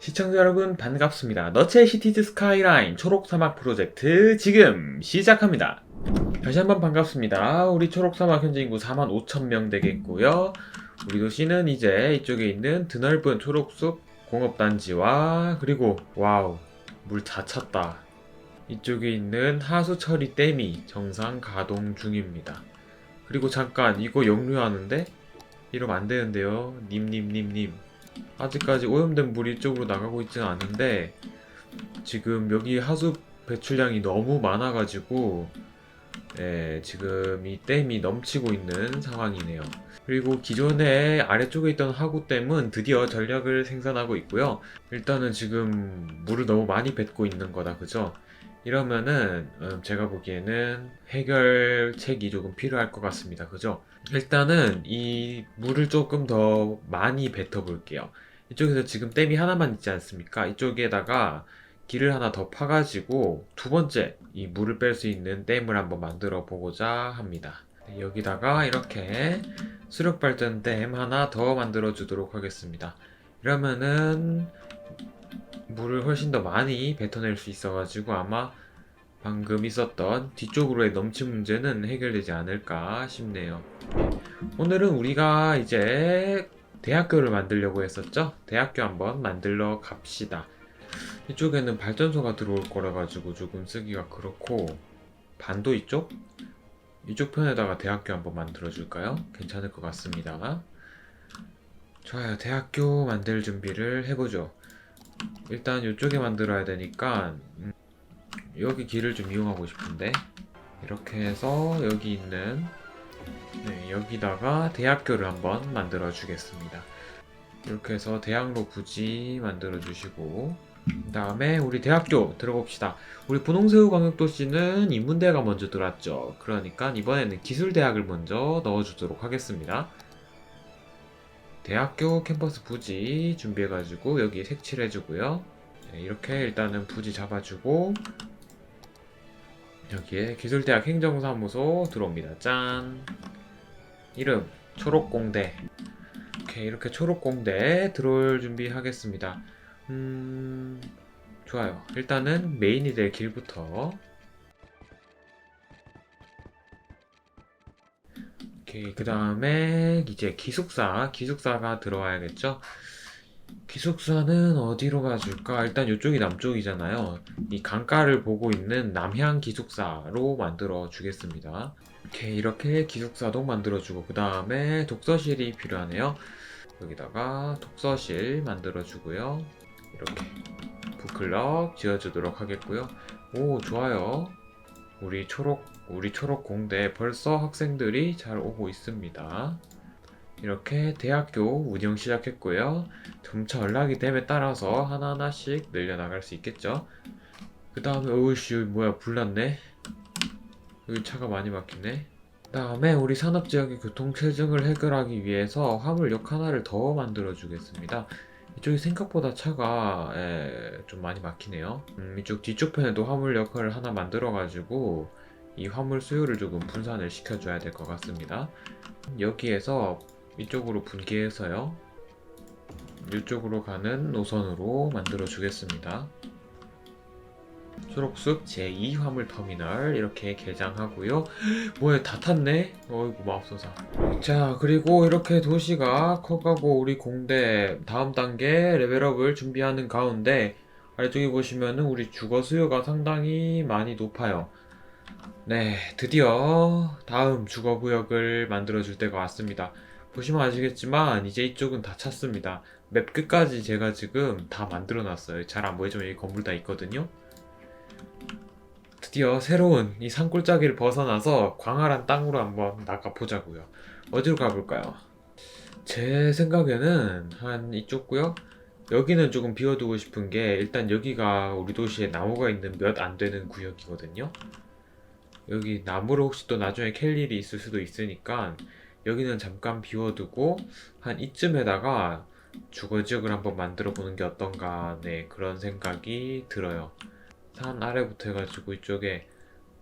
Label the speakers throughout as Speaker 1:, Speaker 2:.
Speaker 1: 시청자 여러분 반갑습니다. 너체 시티즈 스카이라인 초록사막 프로젝트 지금 시작합니다. 다시 한번 반갑습니다. 우리 초록사막 현재 인구 4만 5천 명 되겠고요. 우리 도시는 이제 이쪽에 있는 드넓은 초록숲 공업단지와 그리고 와우 물 다 찼다. 이쪽에 있는 하수처리 댐이 정상 가동 중입니다. 그리고 잠깐 이거 역류하는데 이러면 안 되는데요. 님님님님. 아직까지 오염된 물이 이쪽으로 나가고 있지는 않은데 지금 여기 하수 배출량이 너무 많아가지고 예, 지금 이 댐이 넘치고 있는 상황이네요. 그리고 기존에 아래쪽에 있던 하구댐은 드디어 전력을 생산하고 있고요. 일단은 지금 물을 너무 많이 뱉고 있는 거다, 그죠? 이러면은 음, 제가 보기에는 해결책이 조금 필요할 것 같습니다, 그죠? 일단은 이 물을 조금 더 많이 뱉어 볼게요. 이쪽에서 지금 댐이 하나만 있지 않습니까? 이쪽에다가 길을 하나 더 파가지고 두 번째 이 물을 뺄 수 있는 댐을 한번 만들어 보고자 합니다. 네, 여기다가 이렇게 수력 발전 댐 하나 더 만들어 주도록 하겠습니다. 이러면은 물을 훨씬 더 많이 뱉어낼 수 있어가지고 아마 방금 있었던 뒤쪽으로의 넘침 문제는 해결되지 않을까 싶네요. 오늘은 우리가 이제 대학교를 만들려고 했었죠? 대학교 한번 만들러 갑시다. 이쪽에는 발전소가 들어올 거라 가지고 조금 쓰기가 그렇고 반도 이쪽? 이쪽 편에다가 대학교 한번 만들어 줄까요? 괜찮을 것 같습니다. 좋아요. 대학교 만들 준비를 해보죠. 일단 이쪽에 만들어야 되니까 음, 여기 길을 좀 이용하고 싶은데 이렇게 해서 여기 있는 네, 여기다가 대학교를 한번 만들어 주겠습니다. 이렇게 해서 대학로 부지 만들어 주시고 그 다음에 우리 대학교 들어봅시다. 우리 분홍새우 광역도시는 인문대가 먼저 들어왔죠. 그러니까 이번에는 기술대학을 먼저 넣어 주도록 하겠습니다. 대학교 캠퍼스 부지 준비해가지고 여기 색칠해주고요. 네, 이렇게 일단은 부지 잡아주고 여기에 기술대학 행정사무소 들어옵니다. 짠. 이름 초록공대. 오케이 이렇게 초록공대 들어올 준비하겠습니다. 음 좋아요. 일단은 메인이 될 길부터 오케이 그 다음에 이제 기숙사 기숙사가 들어와야겠죠. 기숙사는 어디로 가줄까? 일단 이쪽이 남쪽이잖아요. 이 강가를 보고 있는 남향 기숙사로 만들어 주겠습니다. 이렇게 이렇게 기숙사도 만들어 주고 그 다음에 독서실이 필요하네요. 여기다가 독서실 만들어 주고요. 이렇게 북클럽 지어주도록 하겠고요. 오 좋아요. 우리 초록 우리 초록 공대 벌써 학생들이 잘 오고 있습니다. 이렇게 대학교 운영 시작했고요. 점차 연락이 됨에 따라서 하나하나씩 늘려나갈 수 있겠죠. 그 다음에 여기 뭐야 불났네. 여기 차가 많이 막히네. 다음에 우리 산업지역의 교통체증을 해결하기 위해서 화물역 하나를 더 만들어 주겠습니다. 이쪽이 생각보다 차가 예, 좀 많이 막히네요. 음, 이쪽 뒤쪽 편에도 화물역을 하나 만들어 가지고 이 화물 수요를 조금 분산을 시켜줘야 될 것 같습니다. 여기에서 이쪽으로 분기해서요. 이쪽으로 가는 노선으로 만들어 주겠습니다. 초록숲 제2 화물 터미널 이렇게 개장하고요. 뭐야 다 탔네? 어이구 맙소사. 자 그리고 이렇게 도시가 커가고 우리 공대 다음 단계 레벨업을 준비하는 가운데 아래쪽에 보시면은 우리 주거 수요가 상당히 많이 높아요. 네 드디어 다음 주거 구역을 만들어 줄 때가 왔습니다. 보시면 아시겠지만 이제 이쪽은 다 찼습니다. 맵 끝까지 제가 지금 다 만들어 놨어요. 잘 안 보이지만 여기 건물 다 있거든요. 드디어 새로운 이 산골짜기를 벗어나서 광활한 땅으로 한번 나가보자고요. 어디로 가볼까요? 제 생각에는 한 이쪽 구역? 여기는 조금 비워두고 싶은 게 일단 여기가 우리 도시에 나무가 있는 몇 안 되는 구역이거든요. 여기 나무를 혹시 또 나중에 캘 일이 있을 수도 있으니까 여기는 잠깐 비워두고 한 이쯤에다가 주거 지역을 한번 만들어 보는 게 어떤가 네 그런 생각이 들어요. 산 아래부터 해가지고 이쪽에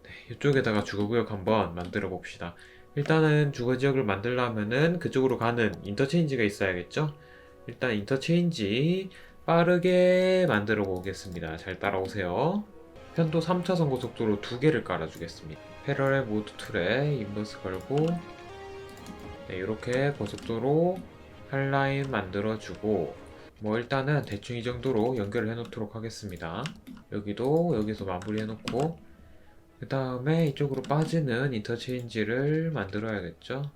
Speaker 1: 네, 이쪽에다가 주거 구역 한번 만들어 봅시다. 일단은 주거 지역을 만들려면은 그쪽으로 가는 인터체인지가 있어야겠죠? 일단 인터체인지 빠르게 만들어 보겠습니다. 잘 따라오세요. 편도 3차선 고속도로 두 개를 깔아주겠습니다. 패러렐 모드 툴에 인버스 걸고 네, 이렇게 고속도로 한 라인 만들어주고 뭐 일단은 대충 이 정도로 연결을 해놓도록 하겠습니다. 여기도 여기서 마무리 해놓고 그 다음에 이쪽으로 빠지는 인터체인지를 만들어야겠죠.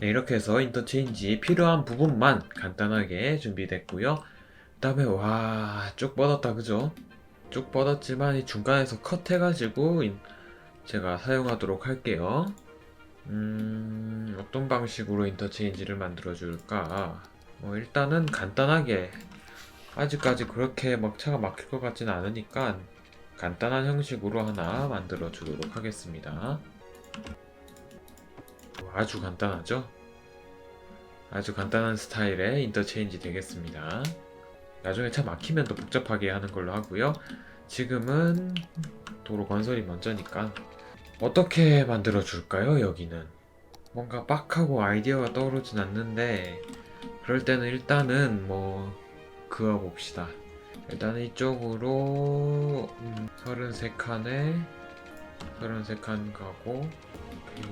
Speaker 1: 네, 이렇게 해서 인터체인지 필요한 부분만 간단하게 준비됐고요. 그 다음에 와, 쭉 뻗었다, 그죠? 쭉 뻗었지만 이 중간에서 컷해가지고 인- 제가 사용하도록 할게요. 음, 어떤 방식으로 인터체인지를 만들어 줄까? 뭐 일단은 간단하게 아직까지 그렇게 막 차가 막힐 것 같지는 않으니까 간단한 형식으로 하나 만들어 주도록 하겠습니다. 아주 간단하죠? 아주 간단한 스타일의 인터체인지 되겠습니다. 나중에 차 막히면 또 복잡하게 하는 걸로 하고요. 지금은 도로 건설이 먼저니까 어떻게 만들어 줄까요? 여기는 뭔가 빡하고 아이디어가 떠오르진 않는데 그럴 때는 일단은 뭐 그어 봅시다. 일단은 이쪽으로 음, 33칸에 33칸 가고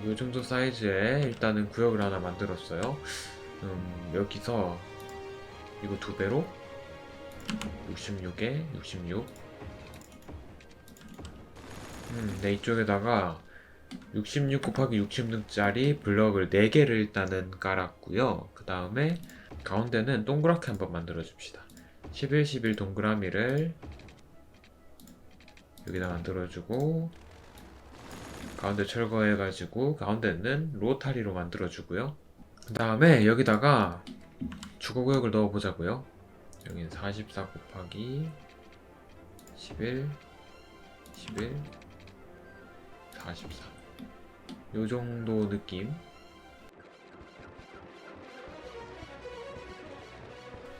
Speaker 1: 이 정도 사이즈에 일단은 구역을 하나 만들었어요. 음, 여기서 이거 두 배로 66에 66. 음, 네, 이쪽에다가 66 곱하기 66짜리 블럭을 4개를 일단은 깔았고요. 그 다음에 가운데는 동그랗게 한번 만들어 줍시다. 11, 11 동그라미를 여기다 만들어주고 가운데 철거해가지고 가운데는 로타리로 만들어주고요. 그 다음에 여기다가 주거구역을 넣어보자고요. 여기는 44 곱하기 11, 11, 44. 요 정도 느낌.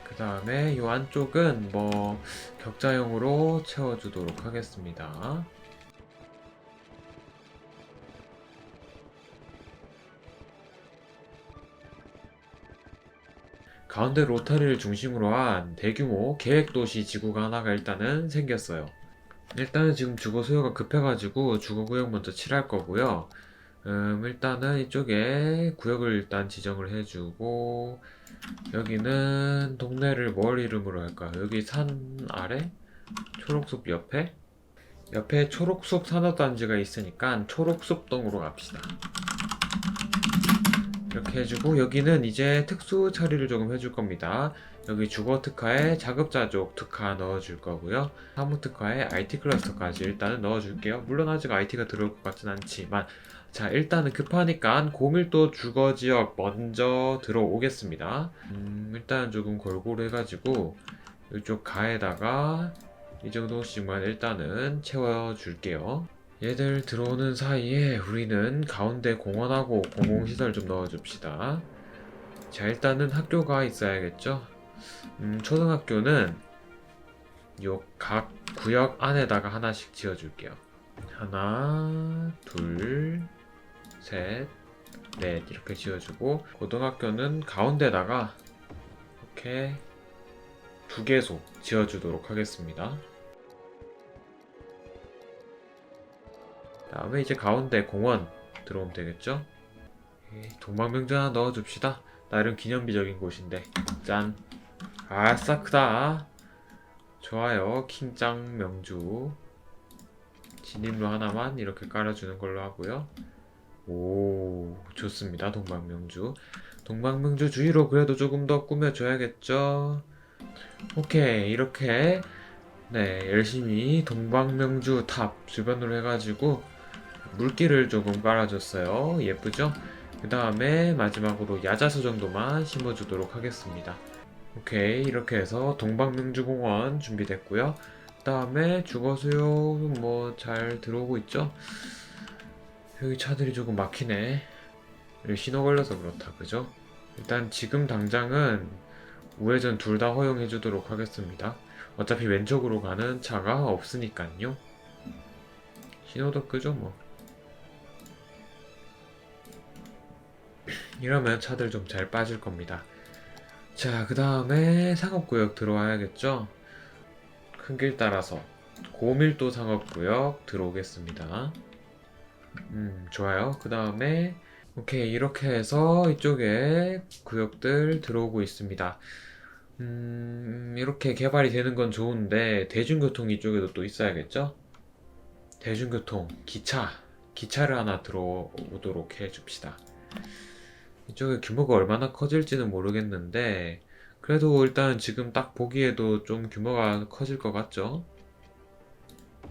Speaker 1: 그 다음에 요 안쪽은 뭐 격자형으로 채워주도록 하겠습니다. 가운데 로타리를 중심으로 한 대규모 계획도시 지구가 하나가 일단은 생겼어요. 일단은 지금 주거 수요가 급해가지고 주거 구역 먼저 칠할 거고요. 음, 일단은 이쪽에 구역을 일단 지정을 해주고 여기는 동네를 뭘 이름으로 할까요? 여기 산 아래? 초록숲 옆에? 옆에 초록숲 산업단지가 있으니까 초록숲동으로 갑시다. 이렇게 해주고 여기는 이제 특수 처리를 조금 해줄 겁니다. 여기 주거 특화에 자급자족 특화 넣어줄 거고요. 사무 특화에 IT 클러스터까지 일단은 넣어줄게요. 물론 아직 IT가 들어올 것 같진 않지만 자 일단은 급하니까 고밀도 주거 지역 먼저 들어오겠습니다. 음, 일단 조금 골고루 해가지고 이쪽 가에다가 이 정도씩만 일단은 채워줄게요. 얘들 들어오는 사이에 우리는 가운데 공원하고 공공시설 좀 넣어줍시다. 자, 일단은 학교가 있어야겠죠? 음, 초등학교는 요 각 구역 안에다가 하나씩 지어줄게요. 하나, 둘, 셋, 넷 이렇게 지어주고 고등학교는 가운데다가 이렇게 두 개소 지어주도록 하겠습니다. 다음에 이제 가운데 공원 들어오면 되겠죠? 에이, 동방명주 하나 넣어줍시다. 나름 기념비적인 곳인데. 짠. 아싸 크다. 좋아요. 킹짱 명주. 진입로 하나만 이렇게 깔아주는 걸로 하고요. 오, 좋습니다. 동방명주. 동방명주 주위로 그래도 조금 더 꾸며줘야겠죠? 오케이. 이렇게 네, 열심히 동방명주 탑 주변으로 해가지고 물기를 조금 깔아줬어요. 예쁘죠? 그 다음에 마지막으로 야자수 정도만 심어주도록 하겠습니다. 오케이, 이렇게 해서 동방명주공원 준비됐고요. 그 다음에 주거수요 뭐 잘 들어오고 있죠? 여기 차들이 조금 막히네. 신호 걸려서 그렇다, 그죠? 일단 지금 당장은 우회전 둘 다 허용해 주도록 하겠습니다. 어차피 왼쪽으로 가는 차가 없으니까요. 신호도 끄죠 뭐 이러면 차들 좀 잘 빠질 겁니다. 자 그 다음에 상업구역 들어와야겠죠? 큰 길 따라서 고밀도 상업구역 들어오겠습니다. 음 좋아요. 그 다음에 오케이 이렇게 해서 이쪽에 구역들 들어오고 있습니다. 음 이렇게 개발이 되는 건 좋은데 대중교통 이쪽에도 또 있어야겠죠? 대중교통 기차 기차를 하나 들어오도록 해줍시다 이쪽에 규모가 얼마나 커질지는 모르겠는데 그래도 일단 지금 딱 보기에도 좀 규모가 커질 것 같죠?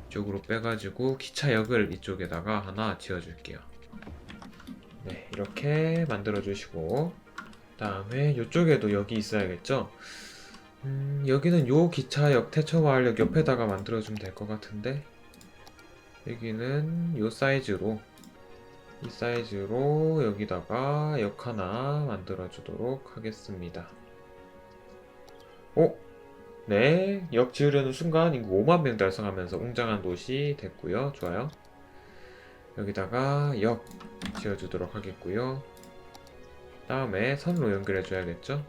Speaker 1: 이쪽으로 빼가지고 기차역을 이쪽에다가 하나 지어줄게요. 네, 이렇게 만들어주시고 다음에 이쪽에도 여기 있어야겠죠? 음, 여기는 요 기차역 태초마을역 옆에다가 만들어주면 될 것 같은데 여기는 요 사이즈로 이 사이즈로 여기다가 역 하나 만들어 주도록 하겠습니다. 오! 네, 역 지으려는 순간 인구 5만 명 달성하면서 웅장한 도시 됐고요. 좋아요. 여기다가 역 지어주도록 하겠고요. 다음에 선으로 연결해 줘야겠죠?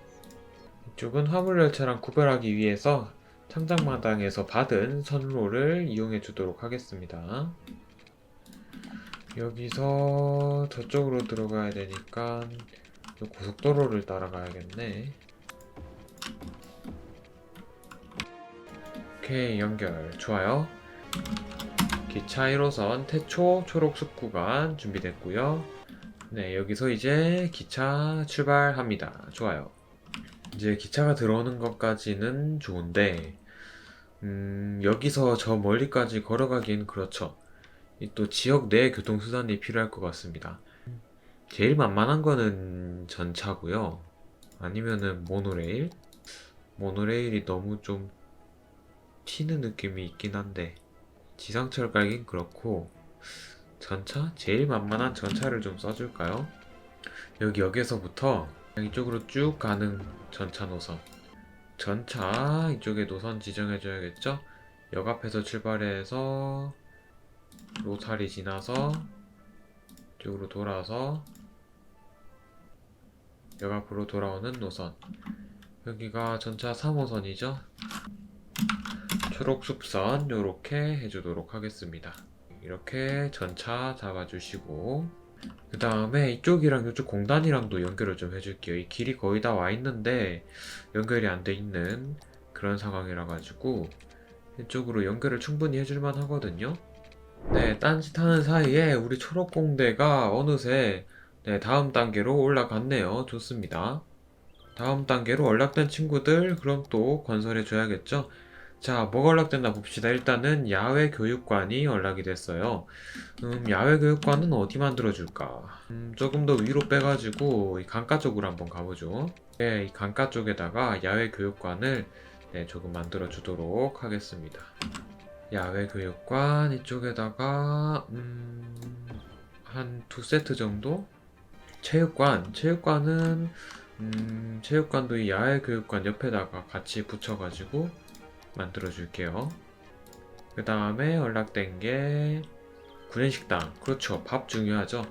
Speaker 1: 이쪽은 화물열차랑 구별하기 위해서 창작마당에서 받은 선로를 이용해 주도록 하겠습니다. 여기서 저쪽으로 들어가야 되니까 이 고속도로를 따라가야겠네. 오케이 연결 좋아요. 기차 1호선 태초 초록숲 구간 준비됐고요. 네 여기서 이제 기차 출발합니다. 좋아요. 이제 기차가 들어오는 것까지는 좋은데 음, 여기서 저 멀리까지 걸어가긴 그렇죠. 이또 지역 내 교통수단이 필요할 것 같습니다. 제일 만만한 거는 전차고요. 아니면은 모노레일? 모노레일이 너무 좀 튀는 느낌이 있긴 한데 지상철 깔긴 그렇고 전차? 제일 만만한 전차를 좀 써줄까요? 여기 역에서부터 이쪽으로 쭉 가는 전차 노선 전차 이쪽에 노선 지정해줘야겠죠? 역 앞에서 출발해서 로타리 지나서 이쪽으로 돌아서 역 앞으로 돌아오는 노선. 여기가 전차 3호선이죠? 초록숲선 요렇게 해주도록 하겠습니다. 이렇게 전차 잡아주시고 그 다음에 이쪽이랑 이쪽 공단이랑도 연결을 좀 해줄게요. 이 길이 거의 다 와 있는데 연결이 안 돼 있는 그런 상황이라 가지고 이쪽으로 연결을 충분히 해줄만 하거든요 네, 딴짓하는 사이에 우리 초록공대가 어느새 네, 다음 단계로 올라갔네요. 좋습니다. 다음 단계로 연락된 친구들 그럼 또 건설해 줘야겠죠? 자, 뭐가 연락됐나 봅시다. 일단은 야외 교육관이 연락이 됐어요. 음, 야외 교육관은 어디 만들어 줄까? 음, 조금 더 위로 빼가지고 이 강가 쪽으로 한번 가보죠. 네, 이 강가 쪽에다가 야외 교육관을 네, 조금 만들어 주도록 하겠습니다. 야외 교육관 이쪽에다가 음, 한 두 세트 정도? 체육관 체육관은 음, 체육관도 이 야외 교육관 옆에다가 같이 붙여가지고 만들어 줄게요. 그 다음에 연락된 게 구내식당 그렇죠 밥 중요하죠.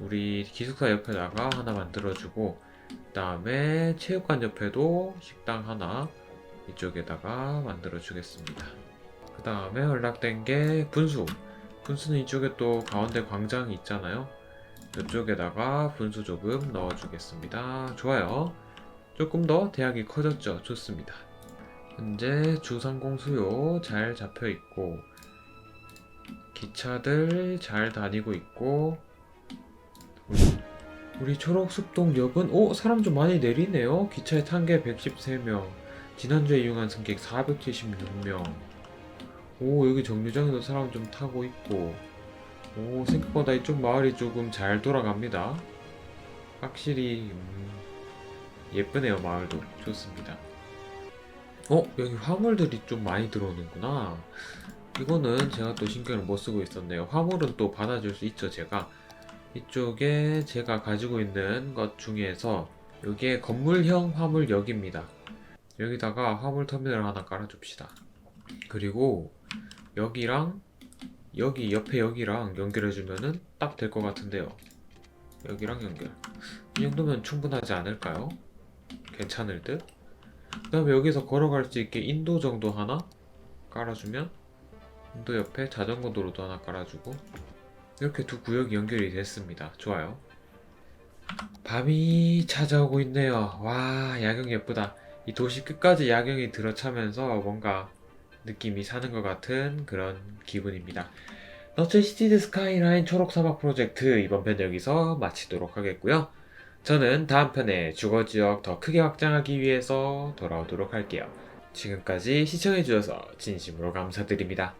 Speaker 1: 우리 기숙사 옆에다가 하나 만들어주고 그 다음에 체육관 옆에도 식당 하나 이쪽에다가 만들어 주겠습니다. 그 다음에 연락된 게 분수. 분수는 이쪽에 또 가운데 광장이 있잖아요. 이쪽에다가 분수 조금 넣어주겠습니다. 좋아요. 조금 더 대학이 커졌죠. 좋습니다. 현재 주상공 수요 잘 잡혀 있고, 기차들 잘 다니고 있고, 우리, 초록숲동역은, 오, 사람 좀 많이 내리네요. 기차에 탄 게 113명, 지난주에 이용한 승객 476명, 오 여기 정류장에도 사람 좀 타고 있고. 오 생각보다 이쪽 마을이 조금 잘 돌아갑니다. 확실히 음, 예쁘네요 마을도. 좋습니다. 어 여기 화물들이 좀 많이 들어오는구나. 이거는 제가 또 신경을 못 쓰고 있었네요. 화물은 또 받아줄 수 있죠 제가? 이쪽에 제가 가지고 있는 것 중에서 여기에 건물형 화물역입니다. 여기다가 화물 터미널 하나 깔아줍시다. 그리고 여기랑 여기 옆에 여기랑 연결해주면은 딱 될 것 같은데요. 여기랑 연결. 이 정도면 충분하지 않을까요? 괜찮을 듯? 그 다음에 여기서 걸어갈 수 있게 인도 정도 하나 깔아주면 인도 옆에 자전거 도로도 하나 깔아주고 이렇게 두 구역이 연결이 됐습니다. 좋아요. 밤이 찾아오고 있네요. 와, 야경 예쁘다. 이 도시 끝까지 야경이 들어차면서 뭔가 느낌이 사는 것 같은 그런 기분입니다. 너츠 시티드 스카이라인 초록 사막 프로젝트 이번 편 여기서 마치도록 하겠고요. 저는 다음 편에 주거 지역 더 크게 확장하기 위해서 돌아오도록 할게요. 지금까지 시청해주셔서 진심으로 감사드립니다.